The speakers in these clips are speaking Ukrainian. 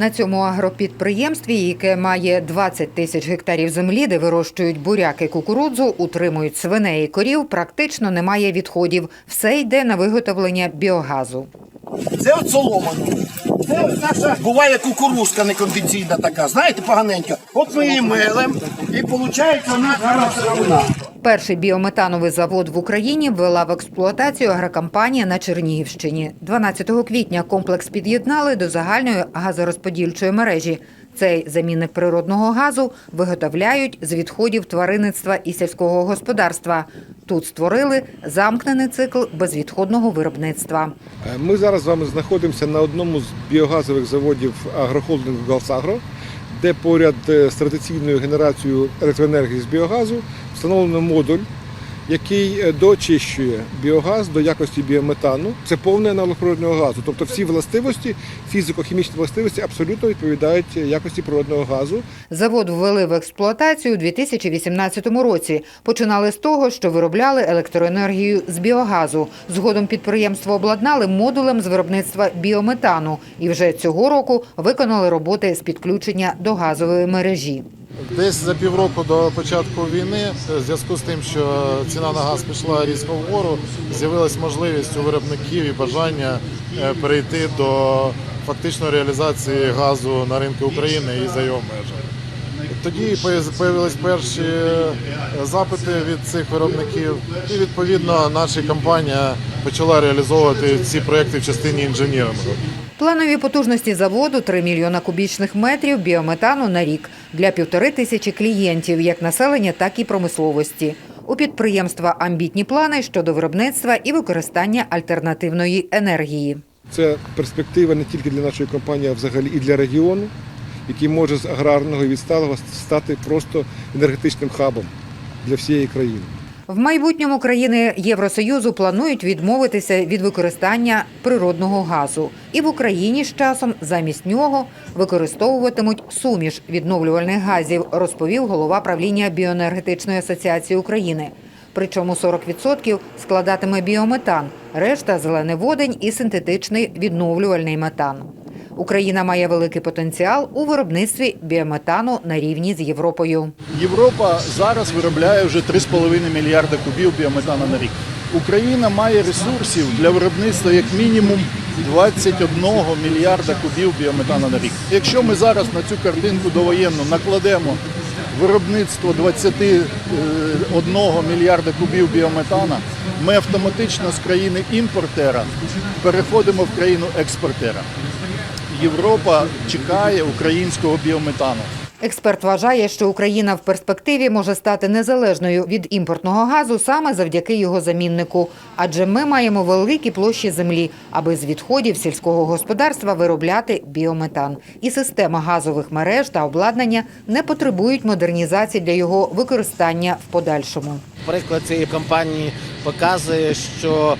На цьому агропідприємстві, яке має 20 тисяч гектарів землі, де вирощують буряки кукурудзу, утримують свиней і корів, практично немає відходів. Все йде на виготовлення біогазу. Це от соломано. Це от наша буває кукурузка некондиційна така, знаєте, поганенька. От ми її мелем, і виходить вона зараз вона. Перший біометановий завод в Україні ввела в експлуатацію агрокомпанія на Чернігівщині. 12 квітня комплекс під'єднали до загальної газорозподільчої мережі. Цей замінник природного газу виготовляють з відходів тваринництва і сільського господарства. Тут створили замкнений цикл безвідходного виробництва. Е, Ми зараз з вами знаходимося на одному з біогазових заводів агрохолдингу «Галсагро», де поряд е, з традиційною генерацією електроенергії з біогазу встановлено модуль, який е, доочищує біогаз до якості біометану. Це повний аналог природного газу. Тобто всі властивості, фізико-хімічні властивості абсолютно відповідають якості природного газу. Завод ввели в експлуатацію у 2018 році. Починали з того, що виробляли електроенергію з біогазу. Згодом підприємство обладнали модулем з виробництва біометану і вже цього року виконали роботи з підключення до газової мережі. Десь за півроку до початку війни, в зв'язку з тим, що ціна на газ пішла різко вгору, з'явилась можливість у виробників і бажання е, перейти до фактичної реалізації газу на ринку України і за його межами. Тоді з'явились перші е, запити від цих виробників, і відповідно наша компанія почала реалізовувати ці проекти в частині інженірингу. Планові потужності заводу 3 мільйона кубічних метрів біометану на рік для півтори тисячі клієнтів, як населення, так і промисловості. У підприємства амбітні плани щодо виробництва і використання альтернативної енергії. Це перспектива не тільки для нашої компанії, а взагалі і для регіону, який може з аграрного і відсталого стати просто енергетичним хабом для всієї країни. В майбутньому країни Євросоюзу планують відмовитися від використання природного газу, і в Україні з часом замість нього використовуватимуть суміш відновлювальних газів, розповів голова правління біоенергетичної асоціації України. Причому 40% складатиме біометан, решта зелений водень і синтетичний відновлювальний метан. Україна має великий потенціал у виробництві біометану на рівні з Європою. Європа зараз виробляє вже 3,5 мільярда кубів біометану на рік. Україна має ресурсів для виробництва як мінімум 21 мільярда кубів біометану на рік. Якщо ми зараз на цю картинку довоєнну накладемо виробництво 21 мільярда кубів біометана, ми автоматично з країни імпортера переходимо в країну експортера. Європа чекає українського біометану. Експерт вважає, що Україна в перспективі може стати незалежною від імпортного газу саме завдяки його заміннику. Адже ми маємо великі площі землі, аби з відходів сільського господарства виробляти біометан. І система газових мереж та обладнання не потребують модернізації для його використання в подальшому. Приклад цієї компанії показує, що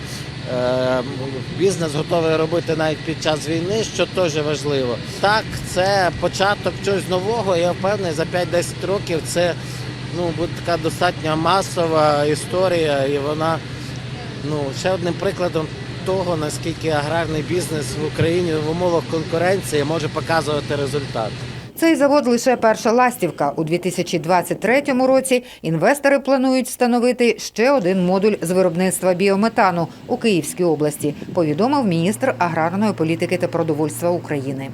бізнес готовий робити навіть під час війни, що теж важливо. Так, це початок чогось нового. Я впевнений, за 5-10 років це ну, буде така достатньо масова історія, і вона ну, ще одним прикладом того, наскільки аграрний бізнес в Україні в умовах конкуренції може показувати результат. Цей завод лише перша ластівка. У 2023 році інвестори планують встановити ще один модуль з виробництва біометану у Київській області, повідомив міністр аграрної політики та продовольства України.